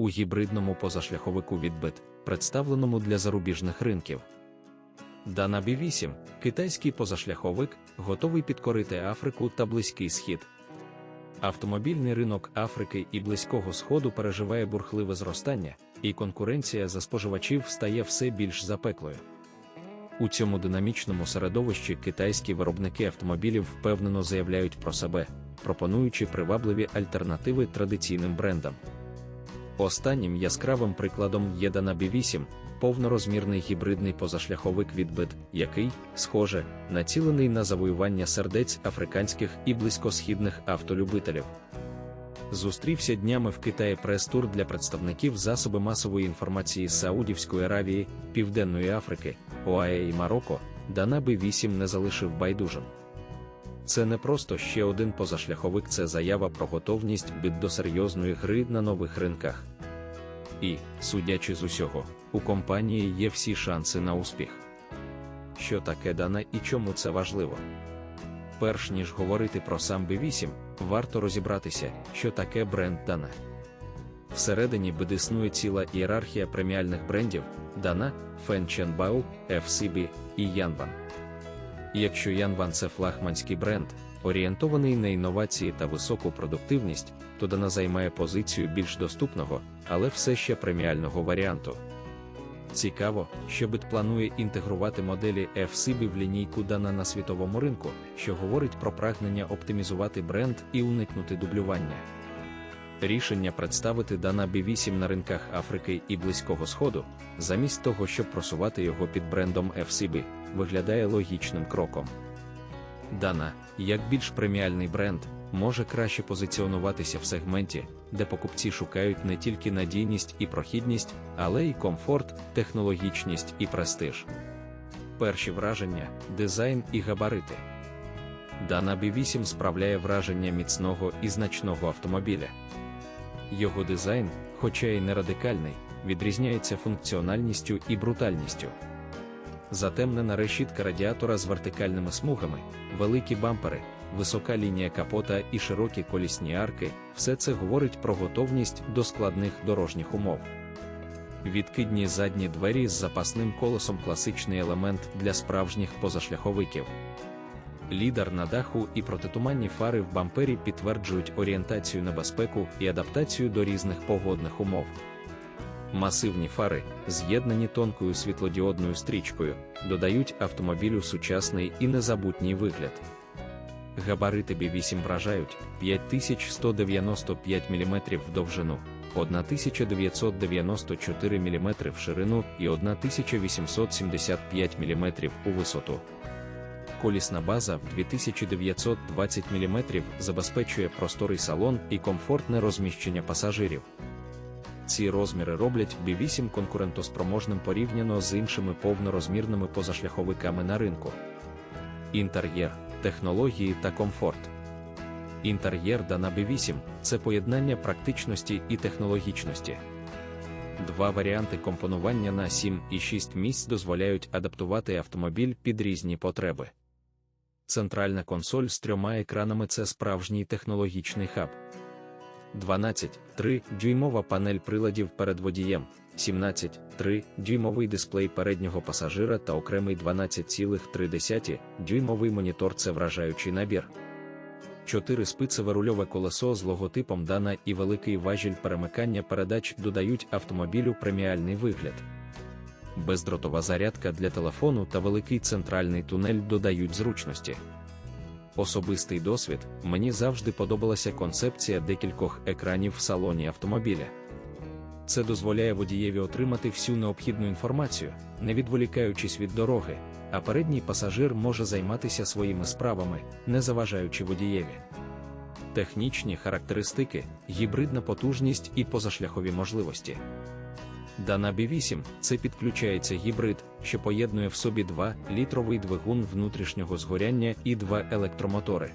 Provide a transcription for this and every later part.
у гібридному позашляховику відбит, представленому для зарубіжних ринків. Дана B8 китайський позашляховик, готовий підкорити Африку та Близький Схід. Автомобільний ринок Африки і Близького Сходу переживає бурхливе зростання, і конкуренція за споживачів стає все більш запеклою. У цьому динамічному середовищі китайські виробники автомобілів впевнено заявляють про себе, пропонуючи привабливі альтернативи традиційним брендам. Останнім яскравим прикладом є Dana B8, повнорозмірний гібридний позашляховик відбит, який, схоже, націлений на завоювання сердець африканських і близькосхідних автолюбителів. Зустрівся днями в Китаї прес-тур для представників засоби масової інформації з Саудівської Аравії, Південної Африки, ОАЕ і Марокко, Dana B8 не залишив байдужим. Це не просто ще один позашляховик, це заява про готовність бит до серйозної гри на нових ринках. І, судячи з усього, у компанії є всі шанси на успіх. Що таке дана і чому це важливо? Перш ніж говорити про сам B8, варто розібратися, що таке бренд Дана. Всередині бид існує ціла ієрархія преміальних брендів Dana, Фенченбау, FCB і. І якщо Yanban – це флагманський бренд, орієнтований на інновації та високу продуктивність, то Dana займає позицію більш доступного, але все ще преміального варіанту. Цікаво, що бит планує інтегрувати моделі FCB в лінійку Dana на світовому ринку, що говорить про прагнення оптимізувати бренд і уникнути дублювання. Рішення представити Dana B8 на ринках Африки і Близького Сходу, замість того, щоб просувати його під брендом FCB, виглядає логічним кроком. Dana, як більш преміальний бренд, може краще позиціонуватися в сегменті, де покупці шукають не тільки надійність і прохідність, але й комфорт, технологічність і престиж. Перші враження, дизайн і габарити. Dana B8 справляє враження міцного і значного автомобіля. Його дизайн, хоча й не радикальний, відрізняється функціональністю і брутальністю. Затемнена решітка радіатора з вертикальними смугами, великі бампери, висока лінія капота і широкі колісні арки все це говорить про готовність до складних дорожніх умов. Відкидні задні двері з запасним колесом класичний елемент для справжніх позашляховиків. Лідар на даху і протитуманні фари в бампері підтверджують орієнтацію на безпеку і адаптацію до різних погодних умов. Масивні фари, з'єднані тонкою світлодіодною стрічкою, додають автомобілю сучасний і незабутній вигляд. Габарити B8 вражають 5195 мм в довжину, 1994 мм в ширину і 1875 мм у висоту. Колісна база в 2920 мм забезпечує просторий салон і комфортне розміщення пасажирів. Ці розміри роблять B8 конкурентоспроможним порівняно з іншими повнорозмірними позашляховиками на ринку. Інтер'єр, технології та комфорт. Інтер'єр Dana B8 це поєднання практичності і технологічності. Два варіанти компонування на 7 і 6 місць дозволяють адаптувати автомобіль під різні потреби. Центральна консоль з трьома екранами це справжній технологічний хаб. 12,3 дюймова панель приладів перед водієм, 17,3 дюймовий дисплей переднього пасажира та окремий 12,3 дюймовий монітор це вражаючий набір. 4 спицеве рульове колесо з логотипом Dana і великий важіль перемикання передач додають автомобілю преміальний вигляд. Бездротова зарядка для телефону та великий центральний тунель додають зручності. Особистий досвід мені завжди подобалася концепція декількох екранів в салоні автомобіля. Це дозволяє водієві отримати всю необхідну інформацію, не відволікаючись від дороги, а передній пасажир може займатися своїми справами, не заважаючи водієві. Технічні характеристики, гібридна потужність і позашляхові можливості. Dana B8 це підключається гібрид, що поєднує в собі 2-літровий двигун внутрішнього згоряння і два електромотори.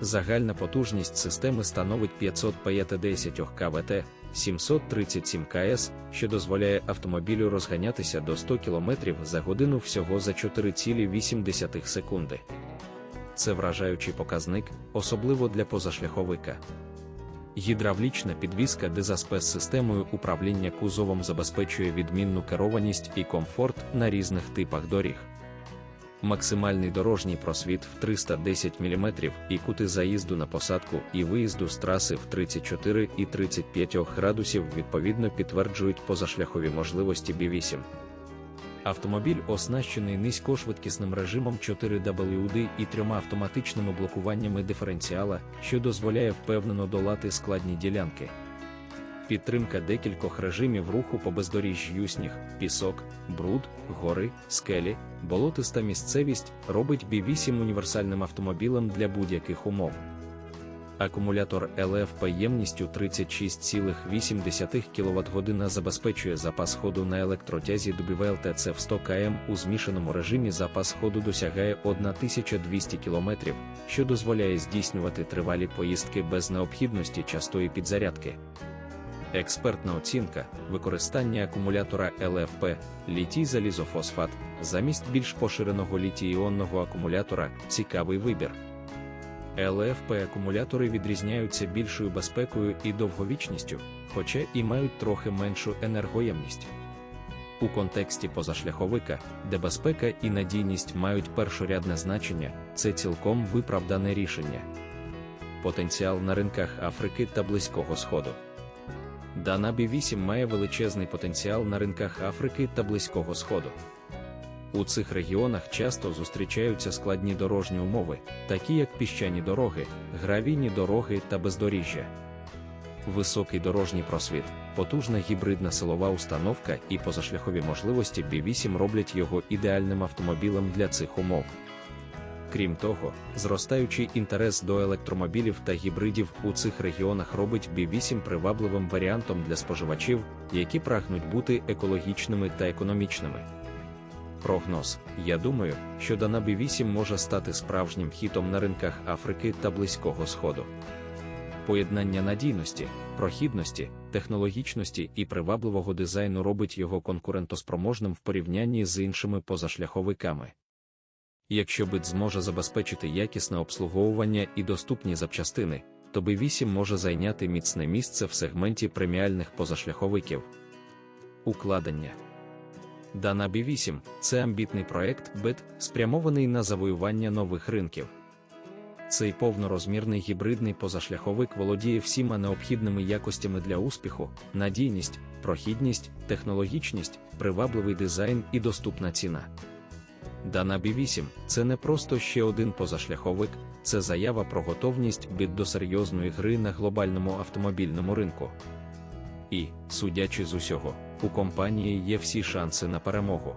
Загальна потужність системи становить 510 КВТ, 737 КС, що дозволяє автомобілю розганятися до 100 км за годину всього за 4,8 секунди. Це вражаючий показник, особливо для позашляховика. Гідравлічна підвізка дизаспе з системою управління кузовом забезпечує відмінну керованість і комфорт на різних типах доріг. Максимальний дорожній просвіт в 310 мм і кути заїзду на посадку і виїзду з траси в 34 і 35 градусів відповідно підтверджують позашляхові можливості B8. Автомобіль оснащений низькошвидкісним режимом 4WD і трьома автоматичними блокуваннями диференціала, що дозволяє впевнено долати складні ділянки. Підтримка декількох режимів руху по бездоріжжю сніг, пісок, бруд, гори, скелі, болотиста місцевість робить B8 універсальним автомобілем для будь-яких умов. Акумулятор ЛФП ємністю 36,8 кВт забезпечує запас ходу на електротязі WLTC в 100 км у змішаному режимі запас ходу досягає 1200 км, що дозволяє здійснювати тривалі поїздки без необхідності частої підзарядки. Експертна оцінка використання акумулятора ЛФП літій залізофосфат замість більш поширеного літій-іонного акумулятора цікавий вибір. ЛФП акумулятори відрізняються більшою безпекою і довговічністю, хоча і мають трохи меншу енергоємність. У контексті позашляховика, де безпека і надійність мають першорядне значення, це цілком виправдане рішення. Потенціал на ринках Африки та Близького Сходу. Дана B8 має величезний потенціал на ринках Африки та Близького Сходу. У цих регіонах часто зустрічаються складні дорожні умови, такі як піщані дороги, гравійні дороги та бездоріжжя. Високий дорожній просвіт, потужна гібридна силова установка і позашляхові можливості B8 роблять його ідеальним автомобілем для цих умов. Крім того, зростаючий інтерес до електромобілів та гібридів у цих регіонах робить B8 привабливим варіантом для споживачів, які прагнуть бути екологічними та економічними. Прогноз: я думаю, що Дана B8 може стати справжнім хітом на ринках Африки та Близького Сходу. Поєднання надійності, прохідності, технологічності і привабливого дизайну робить його конкурентоспроможним в порівнянні з іншими позашляховиками. Якщо бит зможе забезпечити якісне обслуговування і доступні запчастини, то B8 може зайняти міцне місце в сегменті преміальних позашляховиків. Укладення Дана B8 це амбітний проект BET, спрямований на завоювання нових ринків. Цей повнорозмірний гібридний позашляховик володіє всіма необхідними якостями для успіху, надійність, прохідність, технологічність, привабливий дизайн і доступна ціна. Дана B8 це не просто ще один позашляховик, це заява про готовність бід до серйозної гри на глобальному автомобільному ринку. І, судячи з усього, у компанії є всі шанси на перемогу.